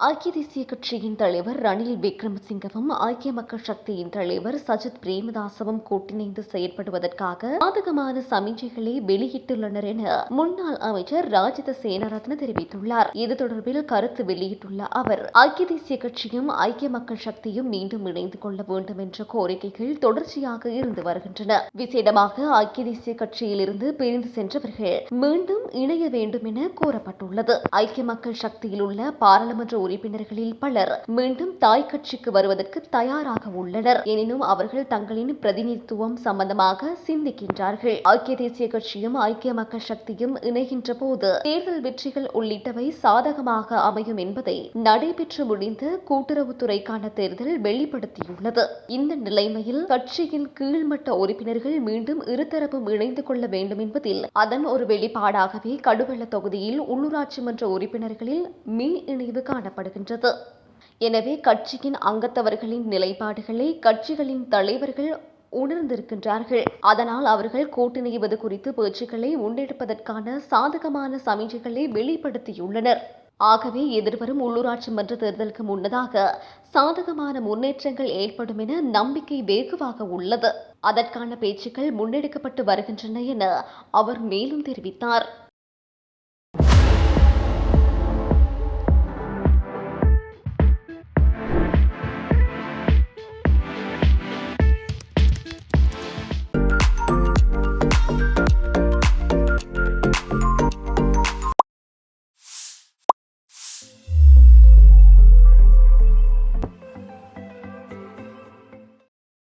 ஐக்கிய தேசிய கட்சியின் தலைவர் ரணில் விக்ரமசிங்கவும் ஐக்கிய மக்கள் சக்தியின் தலைவர் சஜித் பிரேமதாசவும் கூட்டிணைந்து செயற்படுவதற்காக பாதகமான சமிஞ்சைகளை வெளியிட்டுள்ளனர் என முன்னாள் அமைச்சர் ராஜித சேனரத்ன தெரிவித்துள்ளார். இது தொடர்பில் கருத்து வெளியிட்டுள்ள அவர் ஐக்கிய தேசிய கட்சியும் ஐக்கிய மக்கள் சக்தியும் மீண்டும் இணைந்து கொள்ள வேண்டும் என்ற கோரிக்கைகள் தொடர்ச்சியாக இருந்து வருகின்றன. விசேடமாக ஐக்கிய தேசிய கட்சியிலிருந்து பிரிந்து சென்றவர்கள் மீண்டும் இணைய வேண்டும் என கூறப்பட்டுள்ளது. ஐக்கிய மக்கள் சக்தியில் உள்ள பாராளுமன்ற உறுப்பினர்களில் பலர் மீண்டும் தாய் கட்சிக்கு வருவதற்கு தயாராக உள்ளனர். எனினும் அவர்கள் தங்களின் பிரதிநிதித்துவம் சம்பந்தமாக சிந்திக்கின்றார்கள். ஐக்கிய தேசிய கட்சியும் ஐக்கிய மக்கள் சக்தியும் இணைகின்ற போது தேர்தல் வெற்றிகள் உள்ளிட்டவை சாதகமாக அமையும் என்பதை நடைபெற்று முடிந்த கூட்டுறவுத்துறைக்கான தேர்தல் வெளிப்படுத்தியுள்ளது. இந்த நிலைமையில் கட்சியின் கீழ்மட்ட உறுப்பினர்கள் மீண்டும் இருதரப்பும் இணைந்து கொள்ள வேண்டும் என்பதில் அதன் ஒரு வெளிப்பாடாகவே கடுவெள்ள தொகுதியில் உள்ளூராட்சி மன்ற உறுப்பினர்களில் மீ இணைவு காணப்படுகின்றது எனவே கட்சியின் அங்கத்தவர்களின் நிலைப்பாடுகளை கட்சிகளின் தலைவர்கள் உணர்ந்திருக்கின்றார்கள். அதனால் அவர்கள் கூட்டணிவது குறித்து பேச்சுக்களை முன்னெடுப்பதற்கான சாதகமான சமிஞ்சைகளை வெளிப்படுத்தியுள்ளனர். ஆகவே எதிர்வரும் உள்ளூராட்சி மன்ற தேர்தலுக்கு முன்னதாக சாதகமான முன்னேற்றங்கள் ஏற்படும் என நம்பிக்கை வெகுவாக உள்ளது. அதற்கான பேச்சுக்கள் முன்னெடுக்கப்பட்டு வருகின்றன என அவர் மேலும் தெரிவித்தார்.